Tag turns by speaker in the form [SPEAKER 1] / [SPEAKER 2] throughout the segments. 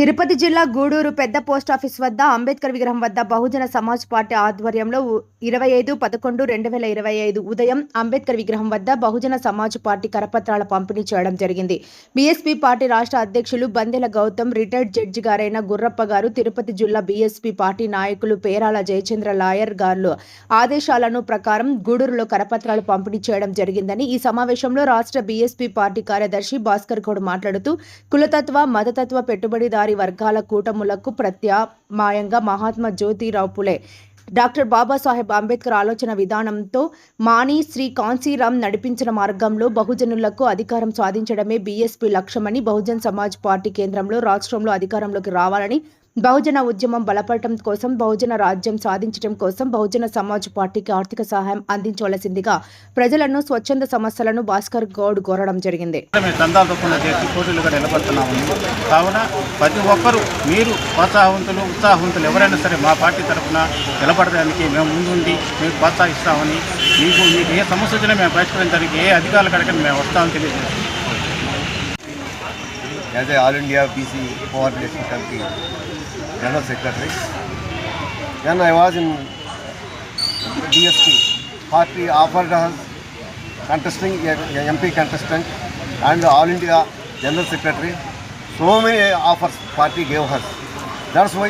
[SPEAKER 1] తిరుపతి జిల్లా గూడూరు పెద్ద పోస్టాఫీస్ వద్ద అంబేద్కర్ విగ్రహం వద్ద బహుజన సమాజ్ పార్టీ ఆధ్వర్యంలో ఇరవై ఐదు పదకొండు రెండు వేల ఇరవై ఐదు ఉదయం అంబేద్కర్ విగ్రహం వద్ద బహుజన సమాజ్ పార్టీ కరపత్రాల పంపిణీ చేయడం జరిగింది బీఎస్పీ పార్టీ రాష్ట్ర అధ్యక్షులు బందెల గౌతమ్ రిటైర్డ్ జడ్జి గారైన గుర్రప్ప గారు తిరుపతి జిల్లా బీఎస్పీ పార్టీ నాయకులు పేరాల జయచంద్ర లాయర్ గారు ఆదేశాలను ప్రకారం గూడూరులో కరపత్రాలు పంపిణీ చేయడం జరిగిందని ఈ సమావేశంలో రాష్ట్ర బీఎస్పీ పార్టీ కార్యదర్శి భాస్కర్ గౌడ్ మాట్లాడుతూ కులతత్వ మతతత్వ పెట్టుబడిదారు వారి వర్గాల కూటములకు ప్రత్యామాయంగా మహాత్మా జ్యోతిరావు పులే డాక్టర్ బాబాసాహెబ్ అంబేద్కర్ ఆలోచన విధానంతో మాని శ్రీ కాన్సీరామ్ నడిపించిన మార్గంలో బహుజనులకు అధికారం సాధించడమే బీఎస్పీ లక్ష్యమని బహుజన్ సమాజ్ పార్టీ కేంద్రంలో రాష్ట్రంలో అధికారంలోకి రావాలని బహుజన ఉద్యమం బలపడటం కోసం బహుజన రాజ్యం సాధించడం కోసం బహుజన సమాజ్ పార్టీకి ఆర్థిక సహాయం అందించవలసిందిగా ప్రజలను స్వచ్ఛంద సమస్యలను భాస్కర్ గౌడ్ కోరడం జరిగింది
[SPEAKER 2] కావున ప్రతి ఒక్కరూ మీరు ప్రోత్సాహవంతులు ఉత్సాహవంతులు ఎవరైనా సరే మా పార్టీ తరఫున నిలబడడానికి మేము ముందుండి మీకు ప్రోత్సహిస్తామని మీకు మీకు ఏ సమస్య వచ్చినా మేము పరిష్కరించడానికి ఏ అధికారుల కడకని మేము వస్తామని తెలియజేస్తాం
[SPEAKER 3] as an All India BC Coordination Committee General Secretary. Then I was in DSP. Party offered us contesting MP contestant and All India General Secretary. So many offers party gave us. That's why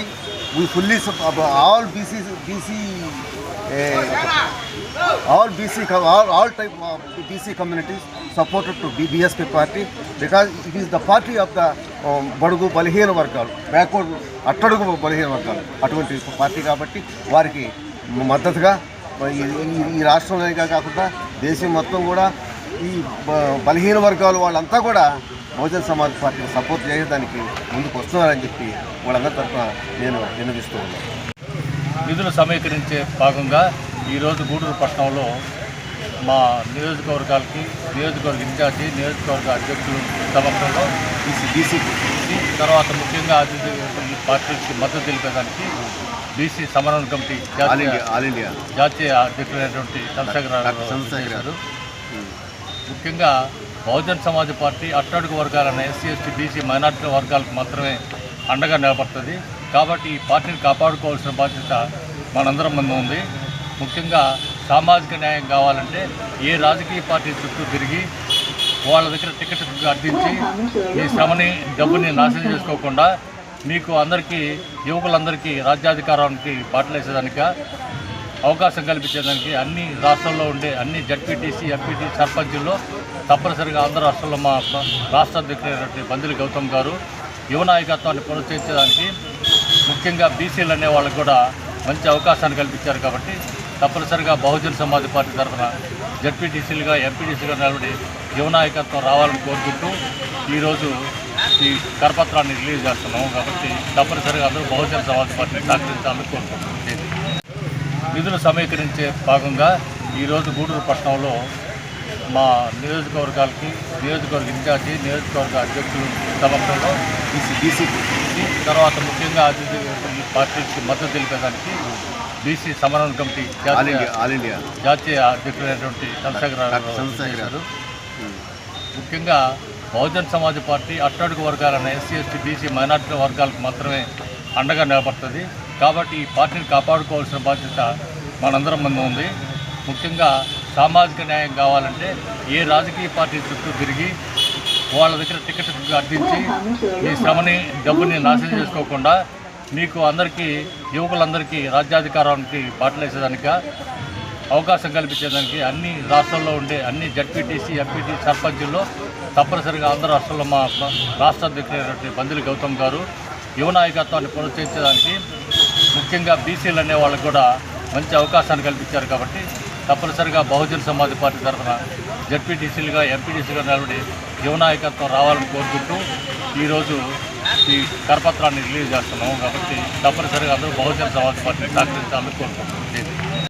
[SPEAKER 3] we fully all BC all BC all all type BC communities supported to BBSP party party it is the party of the బడుగు బలహీన వర్గాలు backward అట్టడుగు బలహీన వర్గాలు అటువంటి party కాబట్టి వారికి మద్దతుగా ఈ రాష్ట్రంలోనే కాకుండా దేశం మొత్తం కూడా ఈ బలహీన వర్గాలు వాళ్ళంతా కూడా బహుజన సమాజ్ పార్టీని సపోర్ట్ చేయడానికి ముందుకు వస్తున్నారని చెప్పి వాళ్ళందరి తరఫున నేను వినిపిస్తూ ఉన్నాను
[SPEAKER 4] నిధులు సమీకరించే భాగంగా ఈరోజు గూడూరు పట్టణంలో మా నియోజకవర్గాలకి నియోజకవర్గ ఇన్ఛార్జి నియోజకవర్గ అధ్యక్షులు సమక్షంలో
[SPEAKER 3] ఈసీ బీసీ గుర్తించి
[SPEAKER 4] తర్వాత ముఖ్యంగా అతిథి పార్టీకి మద్దతు తెలిపేదానికి బీసీ సమరణ కమిటీ జాతీయ అధ్యక్షులైనటువంటి చంద్రశేఖర
[SPEAKER 3] గారు
[SPEAKER 4] ముఖ్యంగా బహుజన్ సమాజ్ పార్టీ అట్టడుగు వర్గాలైన ఎస్సీ ఎస్టీ బీసీ మైనార్టీ వర్గాలకు మాత్రమే అండగా నిలబడుతుంది కాబట్టి ఈ పార్టీని కాపాడుకోవాల్సిన బాధ్యత మనందరం ముందు ఉంది ముఖ్యంగా సామాజిక న్యాయం కావాలంటే ఏ రాజకీయ పార్టీ చుట్టూ తిరిగి వాళ్ళ దగ్గర టికెట్ అర్థించి మీ శ్రమని డబ్బుని నాశనం చేసుకోకుండా మీకు అందరికీ యువకులందరికీ రాజ్యాధికారానికి పాటలేసేదానిక అవకాశం కల్పించేదానికి అన్ని రాష్ట్రాల్లో ఉండే అన్ని జడ్పీటీసీ ఎంపీటీ సర్పంచుల్లో తప్పనిసరిగా ఆంధ్ర రాష్ట్రంలో మా రాష్ట్ర అధ్యక్షులైనటువంటి బందిలి గౌతమ్ గారు యువ నాయకత్వాన్ని ప్రోత్సహించడానికి ముఖ్యంగా బీసీలు అనే వాళ్ళకు కూడా మంచి అవకాశాన్ని కల్పించారు కాబట్టి తప్పనిసరిగా బహుజన సమాజ్ పార్టీ తరఫున జడ్పీటీసీలుగా ఎంపీటీసీగా నిలబడి యువనాయకత్వం రావాలని కోరుకుంటూ ఈరోజు ఈ కరపత్రాన్ని రిలీజ్ చేస్తున్నాము కాబట్టి తప్పనిసరిగా అందరూ బహుజన సమాజ్ పార్టీని సహకరించాలని కోరుకుంటున్నాం నిధులు సమీకరించే భాగంగా ఈరోజు గూడూరు పట్టణంలో మా నియోజకవర్గాలకి నియోజకవర్గ ఇన్ఛార్జి నియోజకవర్గ అధ్యక్షులు సమక్షంలో
[SPEAKER 3] బీసీ బీసీ
[SPEAKER 4] తర్వాత ముఖ్యంగా అతిథి పార్టీకి మద్దతు తెలిపేదానికి బీసీ సమన్వయ కమిటీ జాతీయ అధ్యక్షులైనటువంటి చంద్రశేఖర
[SPEAKER 3] గారు
[SPEAKER 4] ముఖ్యంగా బహుజన్ సమాజ్ పార్టీ అట్టడుగు వర్గాలైన ఎస్సీ ఎస్టీ బీసీ మైనార్టీ వర్గాలకు మాత్రమే అండగా నిలబడుతుంది కాబట్టి ఈ పార్టీని కాపాడుకోవాల్సిన బాధ్యత మనందరం ముందు ఉంది ముఖ్యంగా సామాజిక న్యాయం కావాలంటే ఏ రాజకీయ పార్టీ చుట్టూ తిరిగి వాళ్ళ దగ్గర టికెట్ అర్థించి మీ శ్రమని డబ్బుని నాశనం చేసుకోకుండా మీకు అందరికీ యువకులందరికీ రాజ్యాధికారానికి బాటలేసేదానిక అవకాశం కల్పించేదానికి అన్ని రాష్ట్రాల్లో ఉండే అన్ని జడ్పీటీసీ ఎంపీటీ సర్పంచుల్లో తప్పనిసరిగా ఆంధ్ర రాష్ట్రంలో మా రాష్ట్ర అధ్యక్షులైనటువంటి బంధులు గౌతమ్ గారు యువ నాయకత్వాన్ని ప్రోత్సహించడానికి ముఖ్యంగా బీసీలు అనే వాళ్ళకు కూడా మంచి అవకాశాన్ని కల్పించారు కాబట్టి తప్పనిసరిగా బహుజన సమాజ్ పార్టీ తరఫున జడ్పీటీసీలుగా ఎంపీటీసీగా నిలబడి యువనాయకత్వం రావాలని కోరుకుంటూ ఈరోజు ఈ కరపత్రాన్ని రిలీజ్ చేస్తున్నాము కాబట్టి తప్పనిసరిగా అందరూ బహుజన సమాజ్ పార్టీని సహకరించాలని కోరుకుంటున్నాం